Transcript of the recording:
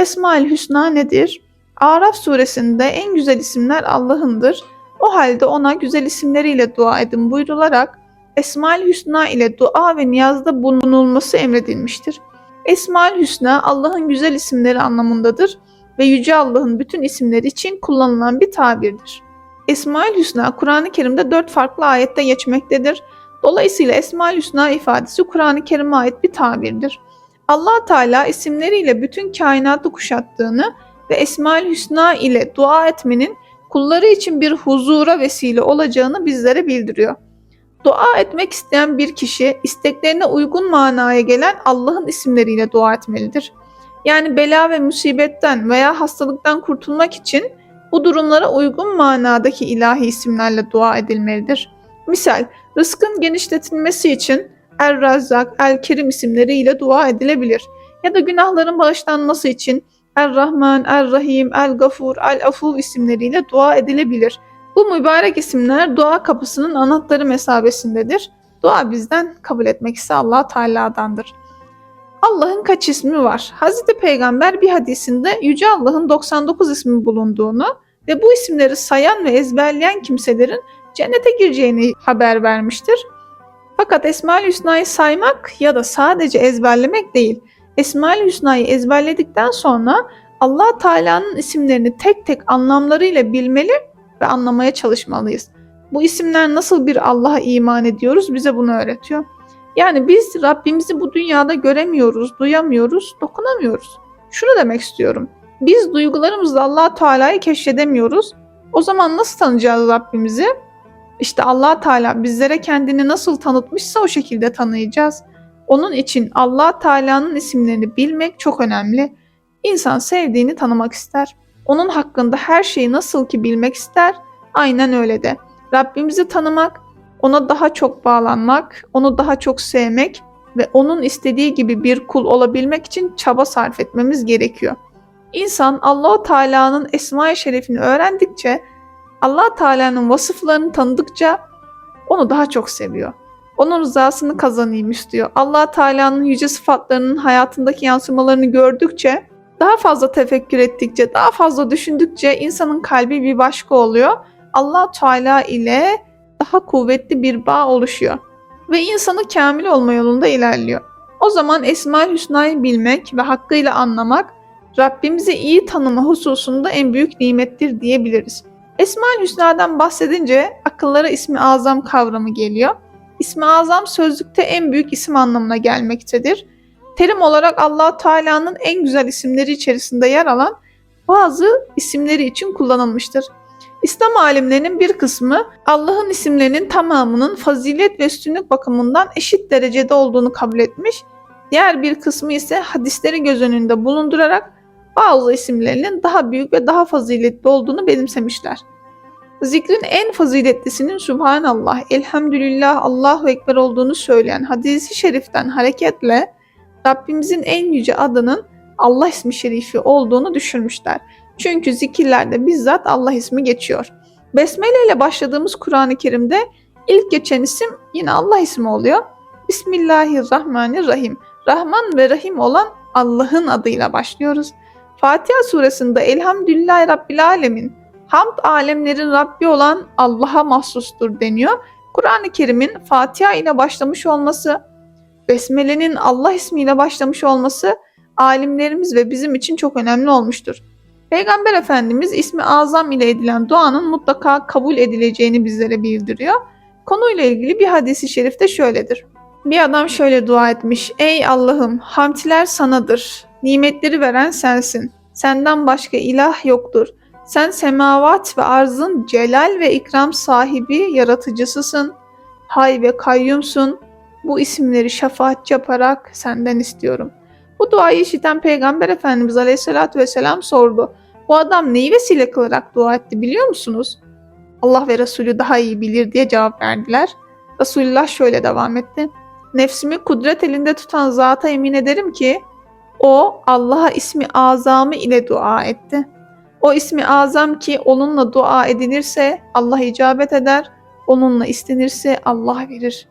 Esmaül Hüsna nedir? Araf suresinde en güzel isimler Allah'ındır. O halde ona güzel isimleriyle dua edin buyrularak Esmaül Hüsna ile dua ve niyazda bulunulması emredilmiştir. Esmaül Hüsna Allah'ın güzel isimleri anlamındadır ve Yüce Allah'ın bütün isimleri için kullanılan bir tabirdir. Esmaül Hüsna Kur'an-ı Kerim'de dört farklı ayette geçmektedir. Dolayısıyla Esmaül Hüsna ifadesi Kur'an-ı Kerim'e ait bir tabirdir. Allah Teala isimleriyle bütün kainatı kuşattığını ve Esmaül Hüsna ile dua etmenin kulları için bir huzura vesile olacağını bizlere bildiriyor. Dua etmek isteyen bir kişi isteklerine uygun manaya gelen Allah'ın isimleriyle dua etmelidir. Yani bela ve musibetten veya hastalıktan kurtulmak için bu durumlara uygun manadaki ilahi isimlerle dua edilmelidir. Misal, rızkın genişletilmesi için Er-Razzak, El-Kerim isimleriyle dua edilebilir. Ya da günahların bağışlanması için Er-Rahman, Er-Rahim, El-Gafur, El-Afu isimleriyle dua edilebilir. Bu mübarek isimler dua kapısının anahtarı mesabesindedir. Dua bizden, kabul etmek ise Allah Teala'dandır. Allah'ın kaç ismi var? Hazreti Peygamber bir hadisinde Yüce Allah'ın 99 ismi bulunduğunu ve bu isimleri sayan ve ezberleyen kimselerin cennete gireceğini haber vermiştir. Fakat Esma-ül Hüsna'yı saymak ya da sadece ezberlemek değil. Esma-ül Hüsna'yı ezberledikten sonra Allah Teala'nın isimlerini tek tek anlamlarıyla bilmeli ve anlamaya çalışmalıyız. Bu isimler nasıl bir Allah'a iman ediyoruz bize bunu öğretiyor. Yani biz Rabbimizi bu dünyada göremiyoruz, duyamıyoruz, dokunamıyoruz. Şunu demek istiyorum. Biz duygularımızla Allah Teala'yı keşfedemiyoruz. O zaman nasıl tanıyacağız Rabbimizi? İşte Allah Teala bizlere kendini nasıl tanıtmışsa o şekilde tanıyacağız. Onun için Allah Teala'nın isimlerini bilmek çok önemli. İnsan sevdiğini tanımak ister. Onun hakkında her şeyi nasıl ki bilmek ister, aynen öyle de. Rabbimizi tanımak, ona daha çok bağlanmak, onu daha çok sevmek ve onun istediği gibi bir kul olabilmek için çaba sarf etmemiz gerekiyor. İnsan Allahu Teala'nın esma-i şerefini öğrendikçe, Allah Teala'nın vasıflarını tanıdıkça onu daha çok seviyor. Onun rızasını kazanayım istiyor. Allah Teala'nın yüce sıfatlarının hayatındaki yansımalarını gördükçe, daha fazla tefekkür ettikçe, daha fazla düşündükçe insanın kalbi bir başka oluyor. Allah Teala ile daha kuvvetli bir bağ oluşuyor ve insanı kamil olma yolunda ilerliyor. O zaman Esma-ül Hüsna'yı bilmek ve hakkıyla anlamak Rabbimizi iyi tanıma hususunda en büyük nimettir diyebiliriz. Esma-ül Hüsna'dan bahsedince akıllara ismi azam kavramı geliyor. İsmi azam sözlükte en büyük isim anlamına gelmektedir. Terim olarak Allah Teala'nın en güzel isimleri içerisinde yer alan bazı isimleri için kullanılmıştır. İslam alimlerinin bir kısmı Allah'ın isimlerinin tamamının fazilet ve üstünlük bakımından eşit derecede olduğunu kabul etmiş. Diğer bir kısmı ise hadisleri göz önünde bulundurarak bazı isimlerinin daha büyük ve daha faziletli olduğunu benimsemişler. Zikrin en faziletlisinin Subhanallah, Elhamdülillah, Allahu Ekber olduğunu söyleyen hadisi şeriften hareketle Rabbimizin en yüce adının Allah ismi şerifi olduğunu düşünmüşler. Çünkü zikirlerde bizzat Allah ismi geçiyor. Besmele ile başladığımız Kur'an-ı Kerim'de ilk geçen isim yine Allah ismi oluyor. Bismillahirrahmanirrahim. Rahman ve Rahim olan Allah'ın adıyla başlıyoruz. Fatiha suresinde Elhamdülillahi Rabbil Alemin, hamd alemlerin Rabbi olan Allah'a mahsustur deniyor. Kur'an-ı Kerim'in Fatiha ile başlamış olması, Besmele'nin Allah ismiyle başlamış olması alimlerimiz ve bizim için çok önemli olmuştur. Peygamber Efendimiz ismi azam ile edilen duanın mutlaka kabul edileceğini bizlere bildiriyor. Konuyla ilgili bir hadisi şerifte şöyledir. Bir adam şöyle dua etmiş. Ey Allah'ım hamtiler sanadır. Nimetleri veren sensin. Senden başka ilah yoktur. Sen semavat ve arzın celal ve ikram sahibi yaratıcısısın. Hay ve kayyumsun. Bu isimleri şefaat yaparak senden istiyorum. Bu duayı işiten Peygamber Efendimiz Aleyhisselatü Vesselam sordu. Bu adam neyi vesile kılarak dua etti biliyor musunuz? Allah ve Resulü daha iyi bilir diye cevap verdiler. Resulullah şöyle devam etti. Nefsimi kudret elinde tutan zata emin ederim ki o Allah'a ismi azamı ile dua etti. O ismi azam ki onunla dua edilirse Allah icabet eder, onunla istenirse Allah verir.